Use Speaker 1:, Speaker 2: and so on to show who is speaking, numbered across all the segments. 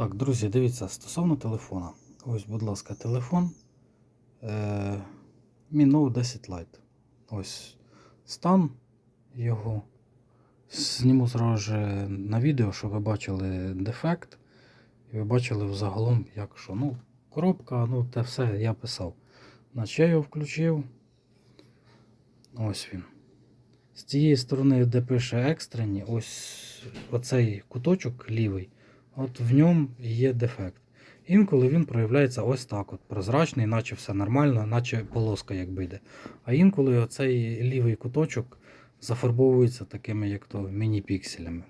Speaker 1: Так, друзі, дивіться, стосовно телефона. Ось, будь ласка, телефон е, Note 10 Lite. Ось стан його. Зніму зразу же на відео, щоб ви бачили дефект. І ви бачили взагалом, як що. Ну, коробка, ну те все я писав. Значить, я його включив. Ось він. З цієї сторони, де пише екстрені, ось оцей куточок лівий. От в ньому є дефект. Інколи він проявляється ось так: от, прозрачний, наче все нормально, наче полоска якби йде. А інколи оцей лівий куточок зафарбовується такими, як то міні-пікселями.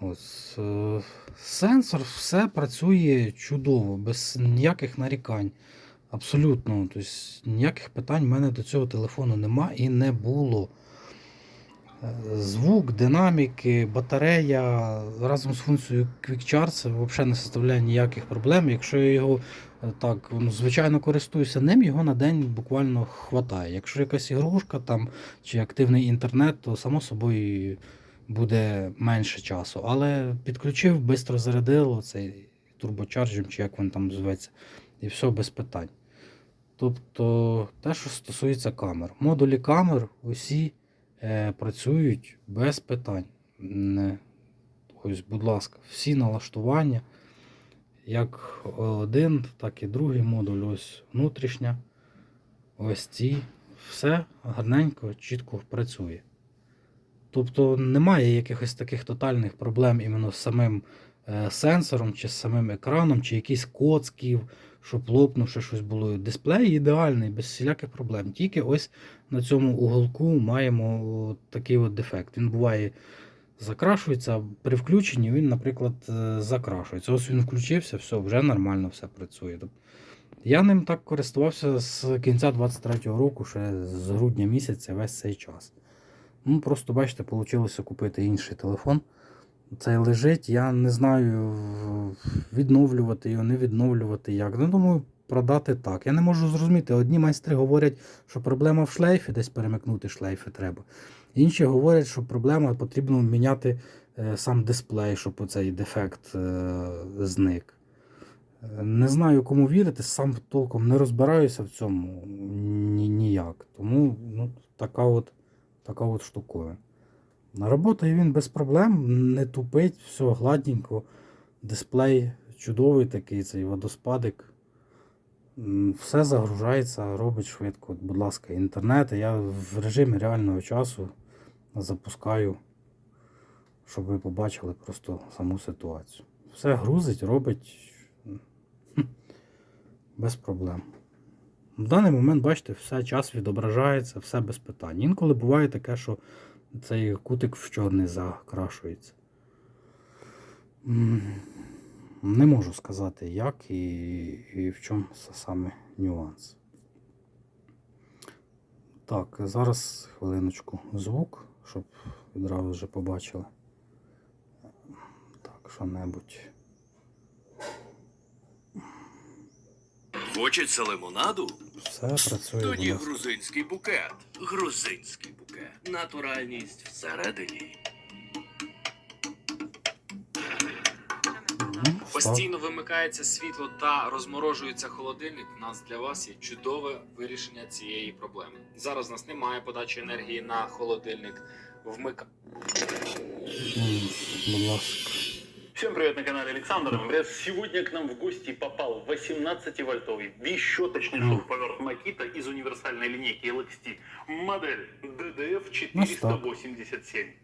Speaker 1: Ось, е, сенсор все працює чудово, без ніяких нарікань. Абсолютно. Тобто, ніяких питань в мене до цього телефону нема і не було. Звук, динаміки, батарея разом з функцією Quick Charge це взагалі не составляє ніяких проблем. Якщо я його е, так, ну, звичайно користуюся ним, його на день буквально хватає. Якщо якась ігрушка там чи активний інтернет, то само собою буде менше часу. Але підключив, швидко зарядило цей турбочарджем, чи як він там зветься, і все без питань. Тобто, те, що стосується камер. Модулі камер усі працюють без питань. Ось, будь ласка, всі налаштування, як один, так і другий модуль, ось внутрішня, ось ці, все гарненько, чітко працює. Тобто немає якихось таких тотальних проблем іменно з самим е, сенсором, чи з самим екраном, чи якісь коцків, щоб лопнувши щось було. Дисплей ідеальний, без всіляких проблем. Тільки ось на цьому уголку маємо такий от дефект. Він буває закрашується, а при включенні він, наприклад, е, закрашується. Ось він включився, все, вже нормально все працює. Я ним так користувався з кінця 23-го року, ще з грудня місяця весь цей час. Ну, просто бачите, вийшло купити інший телефон. Цей лежить, я не знаю відновлювати його, не відновлювати як. Ну, думаю, продати так. Я не можу зрозуміти. Одні майстри говорять, що проблема в шлейфі, десь перемикнути шлейфи треба. Інші говорять, що проблема потрібно міняти е, сам дисплей, щоб оцей дефект е, зник. Не знаю, кому вірити, сам толком не розбираюся в цьому ні, ніяк. Тому ну, така от, така от штуковина. На роботі він без проблем, не тупить, все гладненько. Дисплей чудовий такий, цей водоспадик. Все загружається, робить швидко. Будь ласка, інтернет. Я в режимі реального часу запускаю, щоб ви побачили просто саму ситуацію. Все грузить, робить без проблем. В даний момент, бачите, все час відображається, все без питань. Інколи буває таке, що цей кутик в чорний закрашується. Не можу сказати, як і, і в чому саме нюанс. Так, зараз хвилиночку звук, щоб відразу вже побачили. Так, що-небудь.
Speaker 2: Хочеться лимонаду?
Speaker 1: Все працює.
Speaker 2: Тоді грузинський букет. Грузинський букет. Натуральність всередині.
Speaker 3: Постійно вимикається світло та розморожується холодильник. У нас для вас є чудове вирішення цієї проблеми. Зараз у нас немає подачі енергії на холодильник. Вмика.
Speaker 1: Будь ласка.
Speaker 4: Всем привет на канале Александр. Сегодня к нам в гости попал 18-вольтовый бесщеточный
Speaker 1: Ну.
Speaker 4: шуруповерт Макита из универсальной линейки LXT. Модель DDF
Speaker 1: Ну, стоп.
Speaker 4: 487.